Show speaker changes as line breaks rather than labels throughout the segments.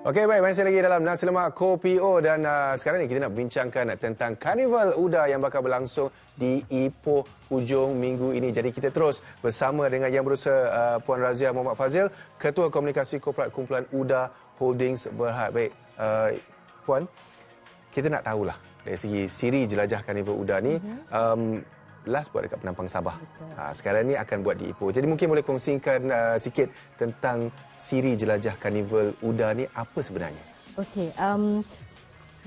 Okey, baik. Masih lagi dalam Nasi Lemak Kopi O dan uh, sekarang ni kita nak bincangkan tentang Karnival Uda yang bakal berlangsung di Ipoh hujung minggu ini. Jadi kita terus bersama dengan yang berusaha uh, Puan Razia Muhammad Fazil, Ketua Komunikasi Korporat Kumpulan Uda Holdings Berhad. Baik, uh, Puan, kita nak tahulah dari segi siri jelajah Karnival Uda ni, mm-hmm. um, last buat dekat Penampang Sabah. Ha, sekarang ni akan buat di Ipoh. Jadi mungkin boleh kongsikan uh, sikit tentang siri jelajah Karnival Uda ni apa sebenarnya?
Okey, um,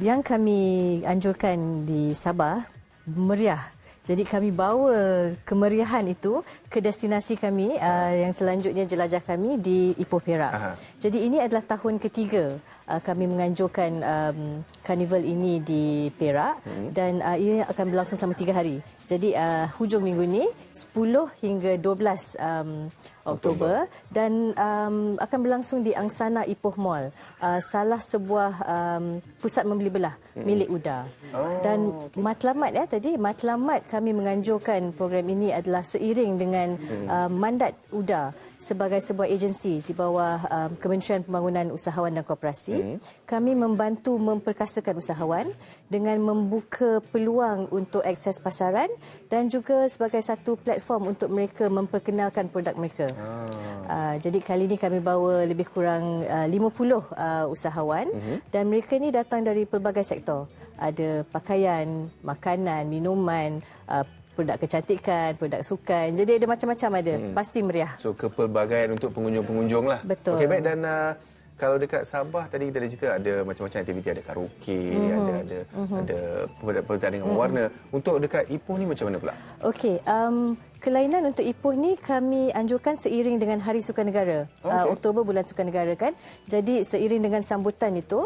yang kami anjurkan di Sabah meriah. Jadi kami bawa kemeriahan itu ke destinasi kami uh, yang selanjutnya jelajah kami di Ipoh Perak. Aha. Jadi ini adalah tahun ketiga uh, kami menganjurkan um, karnival ini di Perak hmm. dan uh, ia akan berlangsung selama tiga hari. Jadi uh, hujung minggu ini 10 hingga 12 um, Oktober dan um, akan berlangsung di Angsana Ipoh Mall, uh, salah sebuah um, pusat membeli belah milik UDA. Oh, dan okay. matlamat ya tadi matlamat kami menganjurkan program ini adalah seiring dengan hmm. uh, mandat UDA sebagai sebuah agensi di bawah um, Kementerian Pembangunan Usahawan dan Koperasi. Hmm. Kami membantu memperkasakan usahawan dengan membuka peluang untuk akses pasaran dan juga sebagai satu platform untuk mereka memperkenalkan produk mereka. Ah. Uh, jadi kali ini kami bawa lebih kurang uh, 50 uh, usahawan uh-huh. dan mereka ini datang dari pelbagai sektor. Ada pakaian, makanan, minuman, uh, produk kecantikan, produk sukan. Jadi ada macam-macam ada. Hmm. Pasti meriah.
So kepelbagaian untuk pengunjung-pengunjung lah.
Betul.
Okey baik dan uh, kalau dekat Sabah tadi kita ada cerita ada macam-macam aktiviti ada karaoke, mm-hmm. ada ada mm-hmm. ada pertandingan mm-hmm. warna. Untuk dekat Ipoh ni macam mana pula?
Okey, um, kelainan untuk Ipoh ni kami anjurkan seiring dengan Hari Sukan Negara. Okay. Uh, Oktober bulan Sukan Negara kan. Jadi seiring dengan sambutan itu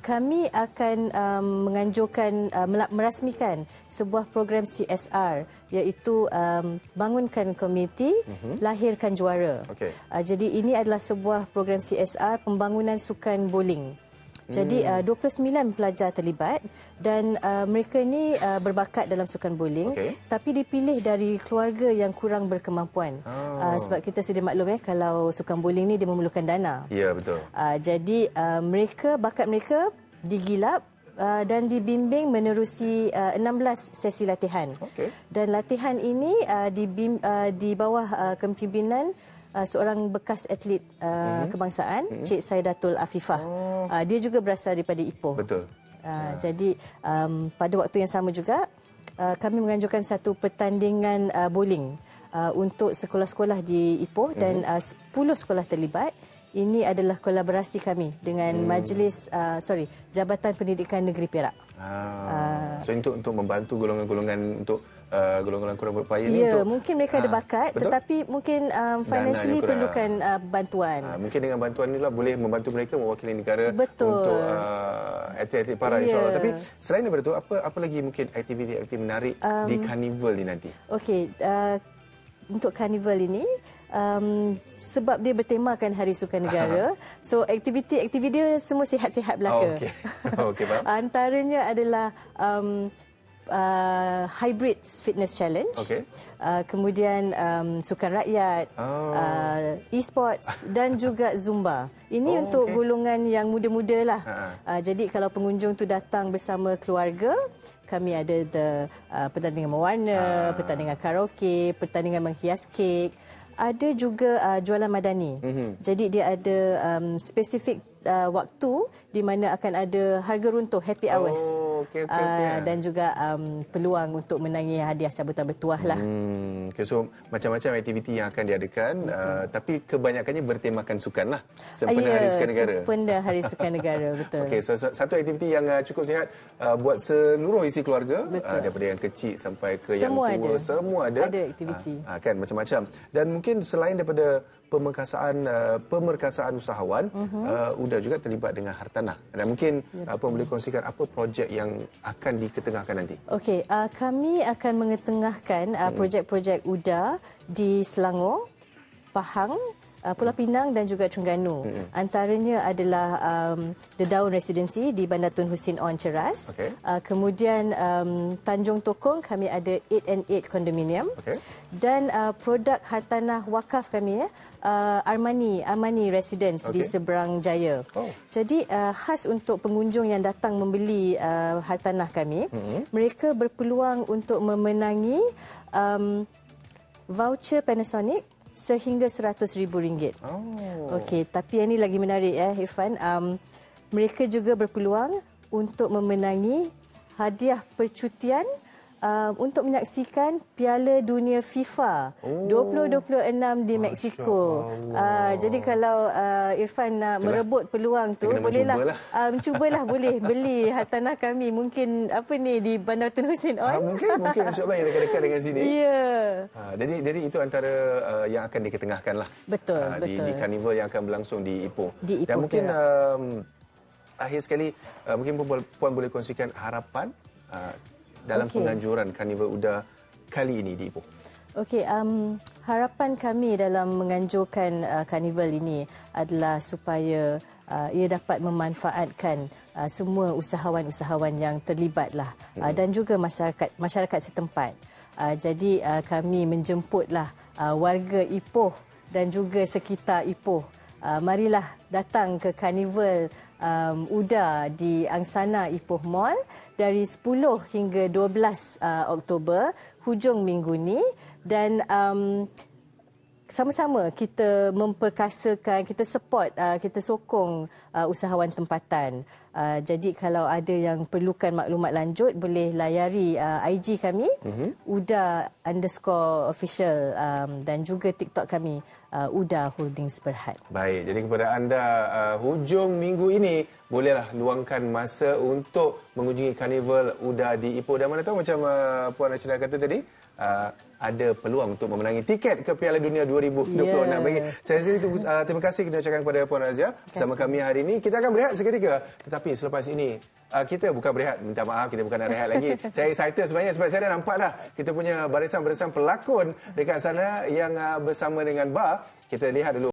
kami akan um, menganjurkan uh, merasmikan sebuah program CSR iaitu um, bangunkan komuniti uh-huh. lahirkan juara. Okay. Uh, jadi ini adalah sebuah program CSR pembangunan sukan bowling. Jadi uh, 29 pelajar terlibat dan uh, mereka ini uh, berbakat dalam sukan bowling okay. tapi dipilih dari keluarga yang kurang berkemampuan. Oh. Uh, sebab kita sedia maklum ya kalau sukan bowling ni dia memerlukan dana.
Ya yeah, betul.
Uh, jadi uh, mereka bakat mereka digilap uh, dan dibimbing menerusi uh, 16 sesi latihan. Okay. Dan latihan ini uh, di uh, di bawah uh, kepimpinan uh, seorang bekas atlet uh, mm-hmm. kebangsaan mm-hmm. Cik Saidatul Afifah. Oh. Uh, dia juga berasal daripada Ipoh.
Betul.
Uh, yeah. Jadi um, pada waktu yang sama juga uh, kami menganjurkan satu pertandingan uh, bowling uh, untuk sekolah-sekolah di Ipoh mm-hmm. dan uh, 10 sekolah terlibat. Ini adalah kolaborasi kami dengan hmm. Majlis uh, sorry Jabatan Pendidikan Negeri Perak.
Ah. Uh, so untuk untuk membantu golongan-golongan untuk uh, golongan kurang berupaya
ya,
ni untuk
mungkin mereka ada ah, bakat betul? tetapi mungkin um, financially perlukan uh, bantuan. Uh,
mungkin dengan bantuan inilah boleh membantu mereka mewakili negara
betul.
untuk uh, atlet-atlet para yeah. insyaallah. Tapi selain daripada itu apa apa lagi mungkin aktiviti-aktiviti menarik um, di karnival ni nanti?
Okey, uh, untuk karnival ini um, sebab dia bertemakan Hari Sukan Negara. so aktiviti-aktiviti dia semua sihat-sihat belaka. Oh,
okey. Okey,
Antaranya adalah um, uh, Hybrid Fitness Challenge. Okay. Uh, kemudian um, sukan rakyat, oh. uh, e-sports dan juga zumba. Ini oh, untuk okay. golongan yang muda-muda lah. Uh, jadi kalau pengunjung tu datang bersama keluarga, kami ada the uh, pertandingan mewarna, uh. pertandingan karaoke, pertandingan menghias kek. Ada juga uh, jualan madani. Mm-hmm. Jadi dia ada um, spesifik uh, waktu di mana akan ada harga runtuh happy hours
oh, okay, okay, okay. Uh,
dan juga um, peluang untuk menangi hadiah cabutan bertuah lah.
Hmm, okay, so macam-macam aktiviti yang akan diadakan uh, tapi kebanyakannya bertemakan sukan lah. Sempena yeah, Hari Sukan Negara.
Sempena Hari Sukan Negara, betul.
Okay, so satu aktiviti yang uh, cukup sihat uh, buat seluruh isi keluarga uh, daripada yang kecil sampai ke
semua
yang tua
ada.
semua ada.
Ada aktiviti.
Uh, uh, kan macam-macam. Dan mungkin selain daripada pemerkasaan uh, pemerkasaan usahawan uh-huh. uh, UDA juga terlibat dengan hartanah. Dan mungkin ya, apa boleh kongsikan apa projek yang akan diketengahkan nanti?
Okey, uh, kami akan mengetengahkan uh, projek-projek UDA di Selangor, Pahang, uh, Pulau Pinang dan juga Terengganu. Mm-hmm. Antaranya adalah um, The Daun Residency di Bandar Tun Husin On Ceras.
Okay.
Uh, kemudian um, Tanjung Tokong kami ada 8 and 8 Condominium.
Okay.
Dan uh, produk hartanah wakaf kami ya, uh, Armani Armani Residence okay. di seberang Jaya.
Oh.
Jadi uh, khas untuk pengunjung yang datang membeli uh, hartanah kami, mm-hmm. mereka berpeluang untuk memenangi um, voucher Panasonic sehingga RM100,000.
Oh.
Okey, tapi yang ini lagi menarik ya, Irfan. Um, mereka juga berpeluang untuk memenangi hadiah percutian uh, untuk menyaksikan Piala Dunia FIFA
Oh.
2026 di Mexico. Uh, jadi kalau uh, Irfan nak
Itulah.
merebut peluang tu, bolehlah
mencubalah.
um, cubalah boleh beli hartanah kami mungkin apa ni di Bandar Tun Husin
Ah,
On.
mungkin mungkin Syuk yang dekat-dekat dengan sini.
Ya.
Ha, jadi jadi itu antara uh, yang akan diketengahkan lah.
Betul,
Ah, di,
betul.
di karnival yang akan berlangsung di Ipoh.
Di Ipoh
Dan mungkin
Perak.
um, akhir sekali uh, mungkin puan, puan boleh kongsikan harapan uh, dalam
Okey.
penganjuran karnival UDA kali ini di Ipoh.
Okey, um, harapan kami dalam menganjurkan uh, karnival ini adalah supaya uh, ia dapat memanfaatkan uh, semua usahawan-usahawan yang terlibat lah uh, dan juga masyarakat masyarakat setempat. Uh, jadi uh, kami menjemputlah uh, warga Ipoh dan juga sekitar Ipoh. Uh, marilah datang ke karnival um, UDA di Angsana Ipoh Mall dari 10 hingga 12 uh, Oktober hujung minggu ni dan um, sama-sama kita memperkasakan, kita support, uh, kita sokong uh, usahawan tempatan. Uh, jadi kalau ada yang perlukan maklumat lanjut boleh layari uh, IG kami mm-hmm. Uda underscore official um, dan juga TikTok kami uh, Uda Holdings Berhad.
Baik, jadi kepada anda uh, hujung minggu ini bolehlah luangkan masa untuk mengunjungi karnival UDA di Ipoh dan mana tahu macam uh, Puan Rachida kata tadi uh, ada peluang untuk memenangi tiket ke Piala Dunia 2026
Ya.
bagi. Saya sendiri uh, terima kasih kita ucapkan kepada Puan Razia bersama kami hari ini. Kita akan berehat seketika tetapi selepas ini uh, kita bukan berehat, minta maaf kita bukan nak rehat lagi. saya excited sebenarnya sebab saya dah nampak dah kita punya barisan-barisan pelakon dekat sana yang uh, bersama dengan bar. Kita lihat dulu